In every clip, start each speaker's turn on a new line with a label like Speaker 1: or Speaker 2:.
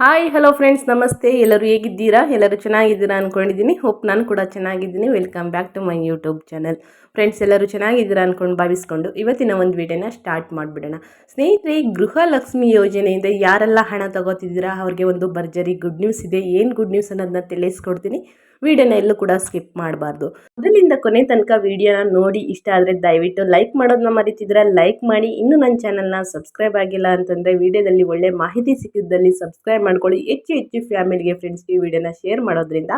Speaker 1: Hi hello friends ನಮಸ್ತೆ. ಎಲ್ಲರೂ ಹೇಗಿದ್ದೀರಾ? ಎಲ್ಲರೂ ಚೆನ್ನಾಗಿದ್ದೀರಾ ಅಂದ್ಕೊಂಡಿದ್ದೀನಿ ಹೋಪ್ ನಾನು ಕೂಡ ಚೆನ್ನಾಗಿದ್ದೀನಿ. Welcome back to my YouTube channel friends ಎಲ್ಲರೂ ಚೆನ್ನಾಗಿದ್ದೀರಾ ಅಂದ್ಕೊಂಡು ಭಾವಿಸ್ಕೊಂಡು ಇವತ್ತಿನ ಒಂದು ವಿಡಿಯೋನ ಸ್ಟಾರ್ಟ್ ಮಾಡಿಬಿಡೋಣ. ಸ್ನೇಹಿತರೆ, ಗೃಹಲಕ್ಷ್ಮಿ ಯೋಜನೆಯಿಂದ ಯಾರೆಲ್ಲ ಹಣ ತಗೋತಿದ್ದೀರಾ? ಅವ್ರಿಗೆ ಒಂದು ಭರ್ಜರಿ ಗುಡ್ ನ್ಯೂಸ್ ಇದೆ. ಏನು ಗುಡ್ ನ್ಯೂಸ್ ಅನ್ನೋದನ್ನ ತಿಳಿಸ್ಕೊಡ್ತೀನಿ. ವಿಡಿಯೋನ ಎಲ್ಲೂ ಕೂಡ ಸ್ಕಿಪ್ ಮಾಡಬಾರ್ದು. ಮೊದಲಿಂದ ಕೊನೆ ತನಕ ವಿಡಿಯೋನ ನೋಡಿ ಇಷ್ಟ ಆದರೆ ದಯವಿಟ್ಟು ಲೈಕ್ ಮಾಡೋದನ್ನ ಮರಿತಿದ್ರೆ ಲೈಕ್ ಮಾಡಿ. ಇನ್ನೂ ನನ್ನ ಚಾನಲ್ನ ಸಬ್ಸ್ಕ್ರೈಬ್ ಆಗಿಲ್ಲ ಅಂತಂದರೆ ವಿಡಿಯೋದಲ್ಲಿ ಒಳ್ಳೆ ಮಾಹಿತಿ ಸಿಕ್ಕಿದ್ದಲ್ಲಿ ಸಬ್ಸ್ಕ್ರೈಬ್ ಮಾಡ್ಕೊಳ್ಳಿ. ಹೆಚ್ಚು ಹೆಚ್ಚು ಫ್ಯಾಮಿಲಿಗೆ ಫ್ರೆಂಡ್ಸ್ಗೆ ವಿಡಿಯೋನ ಶೇರ್ ಮಾಡೋದ್ರಿಂದ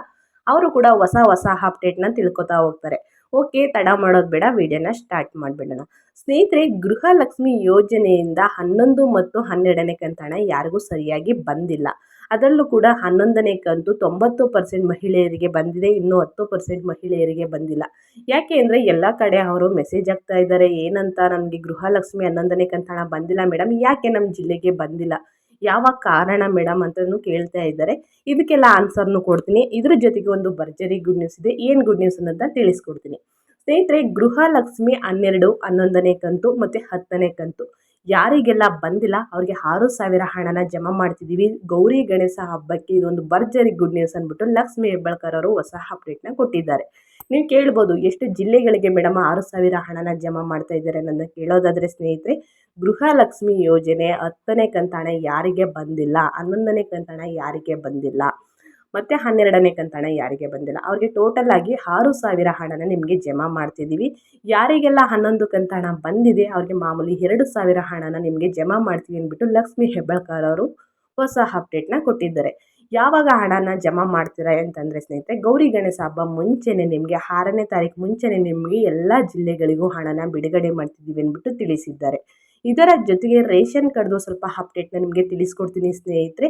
Speaker 1: ಅವರು ಕೂಡ ಹೊಸ ಹೊಸ ಅಪ್ಡೇಟ್ನ ತಿಳ್ಕೊತಾ ಹೋಗ್ತಾರೆ. ಓಕೆ, ತಡ ಮಾಡೋದು ಬೇಡ, ವಿಡಿಯೋನ ಸ್ಟಾರ್ಟ್ ಮಾಡಿಬಿಡೋಣ ಸ್ನೇಹಿತರೆ, ಗೃಹಲಕ್ಷ್ಮಿ ಯೋಜನೆಯಿಂದ ಹನ್ನೊಂದು ಮತ್ತು ಹನ್ನೆರಡನೇ ಕಂತಣ ಯಾರಿಗೂ ಸರಿಯಾಗಿ ಬಂದಿಲ್ಲ. ಅದರಲ್ಲೂ ಕೂಡ ಹನ್ನೊಂದನೇ ಕಂತು ತೊಂಬತ್ತು ಪರ್ಸೆಂಟ್ ಮಹಿಳೆಯರಿಗೆ ಬಂದಿದೆ, ಇನ್ನೂ ಹತ್ತು ಪರ್ಸೆಂಟ್ ಮಹಿಳೆಯರಿಗೆ ಬಂದಿಲ್ಲ. ಯಾಕೆ ಅಂದರೆ ಎಲ್ಲ ಕಡೆ ಅವರು ಮೆಸೇಜ್ ಆಗ್ತಾ ಇದ್ದಾರೆ, ಏನಂತ ನಮಗೆ ಗೃಹಲಕ್ಷ್ಮಿ ಹನ್ನೊಂದನೇ ಕಂತಣ ಬಂದಿಲ್ಲ ಮೇಡಮ್ ಯಾಕೆ ನಮ್ಮ ಜಿಲ್ಲೆಗೆ ಬಂದಿಲ್ಲ? ಯಾವ ಕಾರಣ ಮೇಡಮ್ ಅಂತಲೂ ಕೇಳ್ತಾ ಇದ್ದಾರೆ. ಇದಕ್ಕೆಲ್ಲ ಆನ್ಸರ್ನು ಕೊಡ್ತೀನಿ. ಇದ್ರ ಜೊತೆಗೆ ಒಂದು ಭರ್ಜರಿ ಗುಡ್ ನ್ಯೂಸ್ ಇದೆ. ಏನು ಗುಡ್ ನ್ಯೂಸ್ ಅನ್ನೋದನ್ನ ತಿಳಿಸ್ಕೊಡ್ತೀನಿ. ಸ್ನೇಹಿತರೆ ಗೃಹಲಕ್ಷ್ಮಿ ಹನ್ನೆರಡು, ಹನ್ನೊಂದನೇ ಕಂತು ಮತ್ತು ಹತ್ತನೇ ಕಂತು. ಯಾರಿಗೆಲ್ಲ ಬಂದಿಲ್ಲ, ಅವ್ರಿಗೆ ಆರು ಸಾವಿರ ಹಣನ ಜಮಾ ಮಾಡ್ತಿದ್ದೀವಿ ಗೌರಿ ಗಣೇಶ ಹಬ್ಬಕ್ಕೆ ಇದೊಂದು ಭರ್ಜರಿ ಗುಡ್ ನ್ಯೂಸ್ ಅಂದ್ಬಿಟ್ಟು ಲಕ್ಷ್ಮಿ ಹೆಬ್ಬಳ್ಕರ್ ಅವರು ಹೊಸ ಅಪ್ಡೇಟ್ನ ಕೊಟ್ಟಿದ್ದಾರೆ. ನೀವು ಕೇಳ್ಬೋದು, ಎಷ್ಟು ಜಿಲ್ಲೆಗಳಿಗೆ ಮೇಡಮ್ ಆರು ಸಾವಿರ ಹಣನ ಜಮಾ ಮಾಡ್ತಾ ಇದ್ದಾರೆ ಅನ್ನೋದನ್ನ ಕೇಳೋದಾದರೆ ಸ್ನೇಹಿತರೆ ಗೃಹಲಕ್ಷ್ಮಿ ಯೋಜನೆ ಹತ್ತನೇ ಕಂತಾಣ ಯಾರಿಗೆ ಬಂದಿಲ್ಲ, ಹನ್ನೊಂದನೇ ಕಂತಾಣ ಯಾರಿಗೆ ಬಂದಿಲ್ಲ, ಮತ್ತು ಹನ್ನೆರಡನೇ ಕಂತಾಣ ಯಾರಿಗೆ ಬಂದಿಲ್ಲ. ಅವ್ರಿಗೆ ಟೋಟಲ್ ಆಗಿ ಆರು ಸಾವಿರ ಹಣನ ನಿಮಗೆ ಜಮಾ ಮಾಡ್ತಿದ್ದೀವಿ ಯಾರಿಗೆಲ್ಲ ಹನ್ನೊಂದು ಕಂತಾಣ ಬಂದಿದೆ, ಅವ್ರಿಗೆ ಮಾಮೂಲಿ ಎರಡು ಸಾವಿರ ಹಣನ ನಿಮಗೆ ಜಮಾ ಮಾಡ್ತೀವಿ ಅಂದ್ಬಿಟ್ಟು ಲಕ್ಷ್ಮಿ ಹೆಬ್ಬಳ್ಕರ್ ಅವರು ಹೊಸ ಅಪ್ಡೇಟ್ನ ಕೊಟ್ಟಿದ್ದಾರೆ. ಯಾವಾಗ ಹಣನ ಜಮಾ ಮಾಡ್ತೀರಾ ಅಂತಂದರೆ ಸ್ನೇಹಿತರೆ, ಗೌರಿ ಗಣೇಶ ಹಬ್ಬ ಮುಂಚೆನೇ ನಿಮಗೆ ಆರನೇ ತಾರೀಕು ಮುಂಚೆನೇ ನಿಮಗೆ ಎಲ್ಲ ಜಿಲ್ಲೆಗಳಿಗೂ ಹಣನ ಬಿಡುಗಡೆ ಮಾಡ್ತಿದ್ದೀವಿ ಅಂದ್ಬಿಟ್ಟು ತಿಳಿಸಿದ್ದಾರೆ. ಇದರ ಜೊತೆಗೆ ರೇಷನ್ ಕಾರ್ಡ್ದು ಸ್ವಲ್ಪ ಅಪ್ಡೇಟ್ನ ನಿಮಗೆ ತಿಳಿಸ್ಕೊಡ್ತೀನಿ ಸ್ನೇಹಿತರೆ.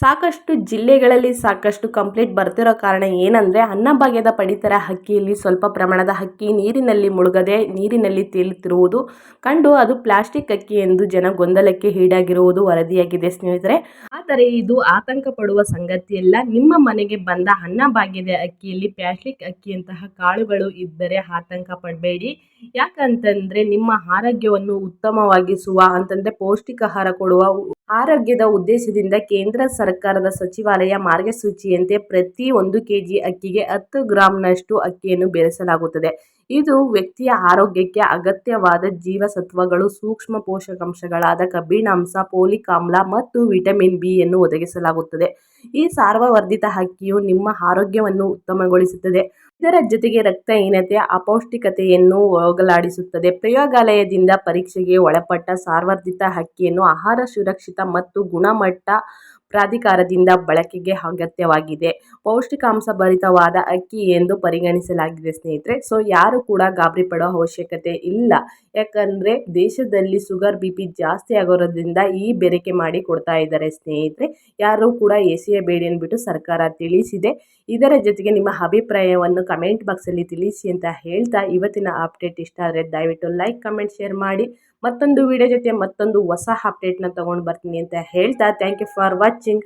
Speaker 1: ಸಾಕಷ್ಟು ಜಿಲ್ಲೆಗಳಲ್ಲಿ ಸಾಕಷ್ಟು ಕಂಪ್ಲೇಂಟ್ ಬರ್ತಿರೋ ಕಾರಣ ಏನಂದರೆ ಅನ್ನಭಾಗ್ಯದ ಪಡಿತರ ಹಕ್ಕಿಯಲ್ಲಿ ಸ್ವಲ್ಪ ಪ್ರಮಾಣದ ಹಕ್ಕಿ ನೀರಿನಲ್ಲಿ ಮುಳುಗದೆ ನೀರಿನಲ್ಲಿ ತೇಲುತ್ತಿರುವುದು. ಕಂಡು ಅದು ಪ್ಲಾಸ್ಟಿಕ್ ಅಕ್ಕಿ ಎಂದು ಜನ ಗೊಂದಲಕ್ಕೆ ಈಡಾಗಿರುವುದು ವರದಿಯಾಗಿದೆ ಸ್ನೇಹಿತರೆ. ಆದರೆ ಇದು ಆತಂಕ ಪಡುವ ಸಂಗತಿಯಲ್ಲ ನಿಮ್ಮ ಮನೆಗೆ ಬಂದ ಅನ್ನಭಾಗ್ಯದ ಅಕ್ಕಿಯಲ್ಲಿ ಪ್ಲಾಸ್ಟಿಕ್ ಅಕ್ಕಿಯಂತಹ ಕಾಳುಗಳು ಇದ್ದರೆ ಆತಂಕ ಪಡಬೇಡಿ. ಯಾಕಂತಂದರೆ ನಿಮ್ಮ ಆರೋಗ್ಯವನ್ನು ಉತ್ತಮವಾಗಿಸುವ ಅಂತಂದರೆ ಪೌಷ್ಟಿಕಾಹಾರ ಕೊಡುವ ಆರೋಗ್ಯದ ಉದ್ದೇಶದಿಂದ ಕೇಂದ್ರ ಸರ್ಕಾರದ ಸಚಿವಾಲಯ ಮಾರ್ಗಸೂಚಿಯಂತೆ ಪ್ರತಿ ಒಂದು ಕೆಜಿ ಅಕ್ಕಿಗೆ ಹತ್ತು ಗ್ರಾಂನಷ್ಟು ಅಕ್ಕಿಯನ್ನು ಬೆರೆಸಲಾಗುತ್ತದೆ. ಇದು ವ್ಯಕ್ತಿಯ ಆರೋಗ್ಯಕ್ಕೆ ಅಗತ್ಯವಾದ ಜೀವಸತ್ವಗಳು, ಸೂಕ್ಷ್ಮ ಪೋಷಕಾಂಶಗಳಾದ ಕಬ್ಬಿಣಾಂಶ ಪೋಲಿಕ್ ಆಮ್ಲ ಮತ್ತು ವಿಟಮಿನ್ ಬಿ ಯನ್ನು ಒದಗಿಸಲಾಗುತ್ತದೆ. ಈ ಸಾರ್ವವರ್ಧಿತ ಹಕ್ಕಿಯು ನಿಮ್ಮ ಆರೋಗ್ಯವನ್ನು ಉತ್ತಮಗೊಳಿಸುತ್ತದೆ. ಇದರ ಜೊತೆಗೆ ರಕ್ತಹೀನತೆ ಅಪೌಷ್ಟಿಕತೆಯನ್ನು ಹೋಗಲಾಡಿಸುತ್ತದೆ. ಪ್ರಯೋಗಾಲಯದಿಂದ ಪರೀಕ್ಷೆಗೆ ಒಳಪಟ್ಟ ಸಾರ್ವರ್ಧಿತ ಹಕ್ಕಿಯನ್ನು ಆಹಾರ ಸುರಕ್ಷಿತ ಮತ್ತು ಗುಣಮಟ್ಟ ಪ್ರಾಧಿಕಾರದಿಂದ ಬಳಕೆಗೆ ಅಗತ್ಯವಾಗಿದೆ. ಪೌಷ್ಟಿಕಾಂಶ ಭರಿತವಾದ ಅಕ್ಕಿ ಎಂದು ಪರಿಗಣಿಸಲಾಗಿದೆ ಸ್ನೇಹಿತರೆ. ಸೊ, ಯಾರು ಕೂಡ ಗಾಬರಿ ಪಡೋ ಅವಶ್ಯಕತೆ ಇಲ್ಲ. ಯಾಕಂದರೆ ದೇಶದಲ್ಲಿ ಶುಗರ್ ಬಿ ಪಿ ಜಾಸ್ತಿ ಆಗೋದ್ರಿಂದ ಈ ಬೆರಕೆ ಮಾಡಿ ಕೊಡ್ತಾ ಇದ್ದಾರೆ ಸ್ನೇಹಿತರೆ. ಯಾರು ಕೂಡ ಎಸೆಯಬೇಡಿ ಅಂದ್ಬಿಟ್ಟು ಸರ್ಕಾರ ತಿಳಿಸಿದೆ. ಇದರ ಜೊತೆಗೆ ನಿಮ್ಮ ಅಭಿಪ್ರಾಯವನ್ನು ಕಮೆಂಟ್ ಬಾಕ್ಸಲ್ಲಿ ತಿಳಿಸಿ ಅಂತ ಹೇಳ್ತಾ ಇವತ್ತಿನ ಅಪ್ಡೇಟ್ ಇಷ್ಟ ಆದರೆ ದಯವಿಟ್ಟು ಲೈಕ್ ಕಮೆಂಟ್ ಶೇರ್ ಮಾಡಿ. ಮತ್ತೊಂದು ವಿಡಿಯೋ ಜೊತೆ ಮತ್ತೊಂದು ಹೊಸ ಅಪ್ಡೇಟ್ನ ತೊಗೊಂಡು ಬರ್ತೀನಿ ಅಂತ ಹೇಳ್ತಾ ಥ್ಯಾಂಕ್ ಯು ಫಾರ್ ವಾಚಿಂಗ್